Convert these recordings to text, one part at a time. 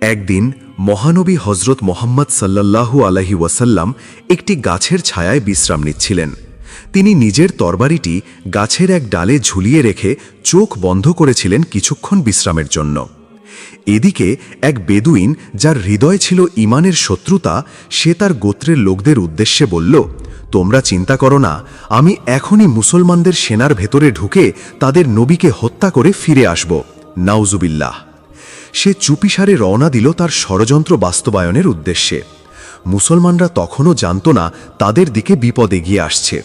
একদিন মহানবী হজরত মোহাম্মদ সাল্লাল্লাহু আলহি ওয়াসাল্লাম একটি গাছের ছায়ায় বিশ্রাম নিচ্ছিলেন। তিনি নিজের তরবারিটি গাছের এক ডালে ঝুলিয়ে রেখে চোখ বন্ধ করেছিলেন কিছুক্ষণ বিশ্রামের জন্য। এদিকে এক বেদুইন যার হৃদয় ছিল ইমানের শত্রুতা, সে তার গোত্রের লোকদের উদ্দেশ্যে বলল, তোমরা চিন্তা করো না, আমি এখনই মুসলমানদের সেনার ভেতরে ঢুকে তাদের নবীকে হত্যা করে ফিরে আসব। নাউজুবিল্লাহ। সে চুপিসারে রওনা দিল তার ষড়যন্ত্র বাস্তবায়নের উদ্দেশ্যে। মুসলমানরা তখনও জানত না তাদের দিকে বিপদ এগিয়ে আসছে।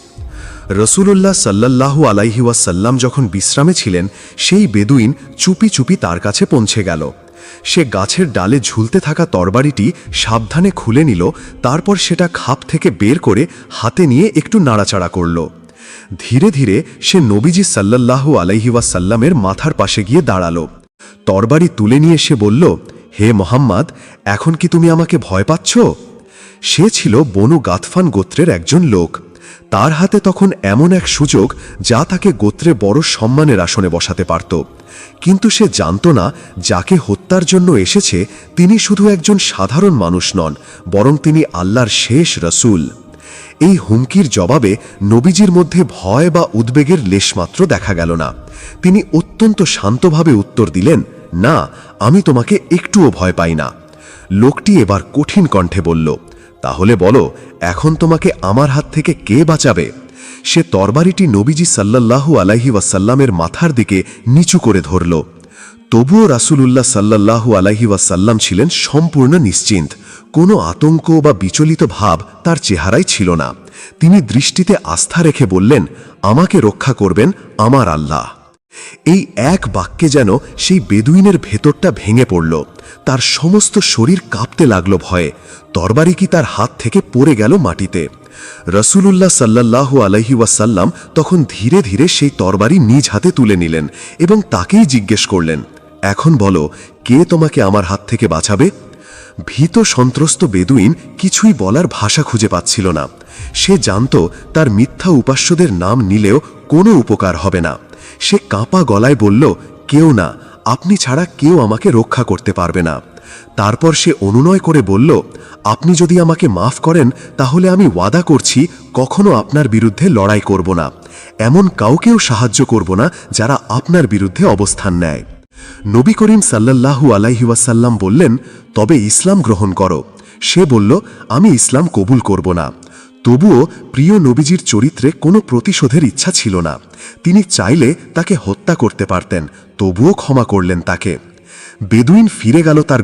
রসুলুল্লাহ সাল্লাল্লাহু আলাইহি ওয়াসাল্লাম যখন বিশ্রামে ছিলেন, সেই বেদুইন চুপি চুপি তার কাছে পৌঁছে গেল। সে গাছের ডালে ঝুলতে থাকা তরবারিটি সাবধানে খুলে নিল, তারপর সেটা খাপ থেকে বের করে হাতে নিয়ে একটু নাড়াচাড়া করল। ধীরে ধীরে সে নবীজি সাল্লাল্লাহু আলাইহি ওয়াসাল্লামের মাথার পাশে গিয়ে দাঁড়াল। তরবারি তুলে নিয়ে সে বলল, হে মোহাম্মদ, এখন কি তুমি আমাকে ভয় পাচ্ছ? সে ছিল বনু গাতফান গোত্রের একজন লোক। তার হাতে তখন এমন এক সুযোগ যা তাকে গোত্রে বড় সম্মানের আসনে বসাতে পারত। কিন্তু সে জানত না যাকে হত্যার জন্য এসেছে তিনি শুধু একজন সাধারণ মানুষ নন, বরং তিনি আল্লাহর শেষ রসুল। এই হুমকির জবাবে নবীজির মধ্যে ভয় বা উদ্বেগের লেশমাত্র দেখা গেল না। তিনি অত্যন্ত শান্তভাবে উত্তর দিলেন না, আমি তোমাকে একটুও ভয় পাই না। লোকটি এবার কঠিন কণ্ঠে বলল, তাহলে বলো, এখন তোমাকে আমার হাত থেকে কে বাঁচাবে? সে তরবারিটি নবীজি সাল্লাল্লাহু আলাইহি ওয়াসাল্লামের মাথার দিকে নিচু করে ধরল। তবুও রাসূলুল্লাহ সাল্লাল্লাহু আলাইহি ওয়াসাল্লাম ছিলেন সম্পূর্ণ নিশ্চিন্ত। কোনো আতঙ্ক বা বিচলিত ভাব তার চেহারায় ছিল না। তিনি দৃষ্টিতে আস্থা রেখে বললেন, আমাকে রক্ষা করবেন আমার আল্লাহ। এই এক বাক্যে যেন সেই বেদুইনের ভেতরটা ভেঙে পড়ল। তার সমস্ত শরীর কাঁপতে লাগল ভয়ে। তরবারি কি তার হাত থেকে পড়ে গেল মাটিতে? রসুলুল্লাহ সাল্লাল্লাহু আলহি ওয়াসাল্লাম তখন ধীরে ধীরে সেই তরবারি নিজ হাতে তুলে নিলেন এবং তাকেই জিজ্ঞেস করলেন, এখন বলো, কে তোমাকে আমার হাত থেকে বাঁচাবে? ভীত সন্ত্রস্ত বেদুইন কিছুই বলার ভাষা খুঁজে পাচ্ছিল না। সে জানত তার মিথ্যা উপাস্যদের নাম নিলেও কোনো উপকার হবে না। সে কাঁপা গলায় বলল, কেউ না, আপনি ছাড়া কেউ আমাকে রক্ষা করতে পারবে না। তারপর সে অনুনয় করে বলল, আপনি যদি আমাকে মাফ করেন, তাহলে আমি ওয়াদা করছি কখনো আপনার বিরুদ্ধে লড়াই করব না। এমন কাউকেও সাহায্য করব না যারা আপনার বিরুদ্ধে অবস্থান নেয়। নবী করিম সাল্লাল্লাহু আলাইহি ওয়াসাল্লাম বললেন, তবে ইসলাম গ্রহণ করো। সে বলল, আমি ইসলাম কবুল করব না। তবুও প্রিয় নবীজির চরিত্রে কোনো প্রতিশোধের ইচ্ছা ছিল না। তিনি চাইলে তাকে হত্যা করতে পারতেন, তবুও ক্ষমা করলেন তাকে। বেদুইন ফিরে গেল তার